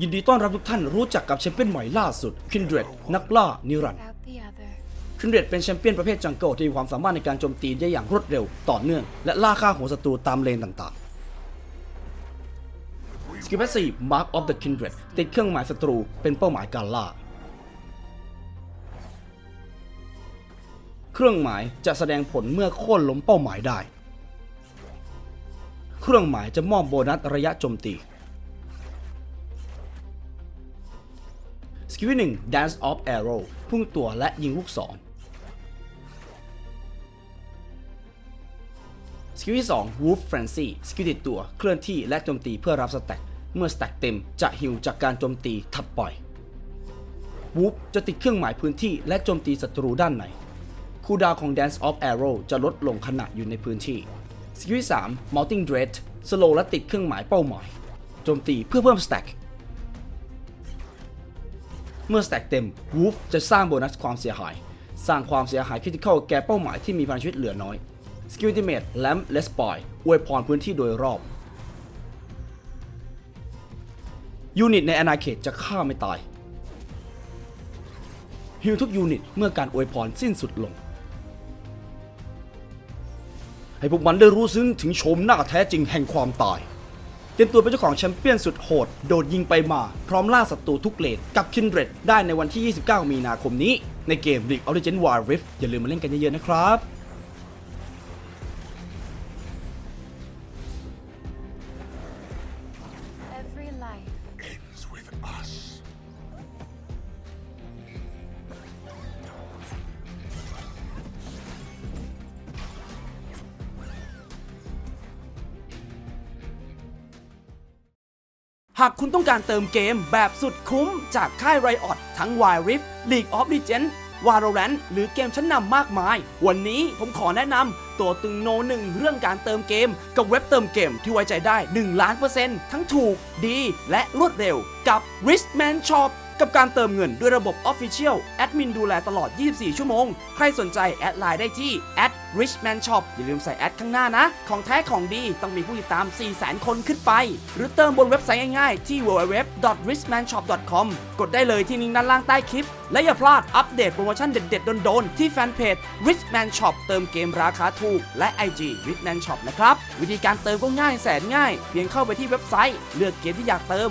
ยินดีต้อนรับทุกท่านรู้จักกับแชมเปี้ยนใหม่ล่าสุด Kindred นักล่านิรันดร์ without the other. Kindred เป็นแชมเปี้ยนประเภทจังเกิลที่มีความสามารถในการโจมตีได้อย่างรวดเร็วต่อเนื่อง และล่าฆ่าหัวศัตรูตามเลนต่างๆสกิลแพสซีฟ Mark of the Kindred ติดเครื่องหมายศัตรูเป็นเป้าหมายการล่า เครื่องหมายจะแสดงผลเมื่อโค่นล้มเป้าหมายได้ เครื่องหมายจะมอบโบนัสระยะโจมตี สกิลที่หนึ่ง Dance of Arrow พุ่งตัวและยิงลูกศรสกิลที่ 2 Wolf Frenzy สกิลติดตัวเคลื่อนที่และโจมตีเพื่อรับสแต็กเมื่อสแต็กเต็มจะฮิวจากการโจมตีถัดไป Wolf จะติดเครื่องหมายพื้นที่และโจมตีศัตรูด้านในคูดาวของ Dance of Arrow จะลดลงขณะอยู่ในพื้นที่สกิลที่ 3 Mounting Dread สโลและติดเครื่องหมายเป้าหมาย โจมตีเพื่อเพิ่มสแต็ก เมื่อสแต็กเต็ม Wolf จะสร้างโบนัสความเสียหาย สร้างความเสียหายคริติคอลแก่เป้าหมายที่มีพลังชีวิตเหลือน้อยสกิลติเมตแลมเลสปอยอวยพรพื้นที่โดยรอบ ยูนิตในอนาเขตจะฆ่าไม่ตายฮิลทุกยูนิตเมื่อการอวยพรสิ้นสุดลง ให้พวกมันได้รู้ซึ้งถึงโฉมหน้าแท้จริงแห่งความตาย เตรียมตัวเป็นเจ้าของแชมเปี้ยนสุดโหด โดดยิงไปมา พร้อมล่าศัตรูทุกเลนกับคินเดรดได้ในวันที่ 29 มีนาคมนี้ ในเกม League of Legends War Rift อย่าลืมมาเล่นกันเยอะๆนะครับ หากคุณต้องการเติมเกมแบบสุดคุ้มจากค่าย Riot ทั้ง Wild Rift League of Legends Valorant หรือเกมชั้นนำมากมาย วันนี้ผมขอแนะนำตัวตึงโนหนึ่งเรื่องการเติมเกม กับเว็บเติมเกมที่ไว้ใจได้ 1 ล้านเปอร์เซ็นต์ทั้งถูกดีและรวดเร็วกับ Richman Shop กับการเติมเงินด้วยระบบ Official แอดมินดูแลตลอด 24 ชั่วโมง ใครสนใจแอดไลน์ได้ที่ @richman shop อย่าลืมใส่แอดข้างหน้านะ ของแท้ของดีต้องมีผู้ติดตาม 400,000 คนขึ้นไป หรือเติมบนเว็บไซต์ง่ายๆ ที่ www.richmanshop.com กดได้เลยที่ลิงก์ด้านล่างใต้คลิป และอย่าพลาดอัปเดตโปรโมชั่นเด็ดๆโดนๆ ที่แฟนเพจ richman shop เติมเกมราคาถูก และ IG richman shop นะครับ วิธีการเติมก็ง่ายแสนง่าย เพียงเข้าไปที่เว็บไซต์ เลือกเกมที่อยากเติม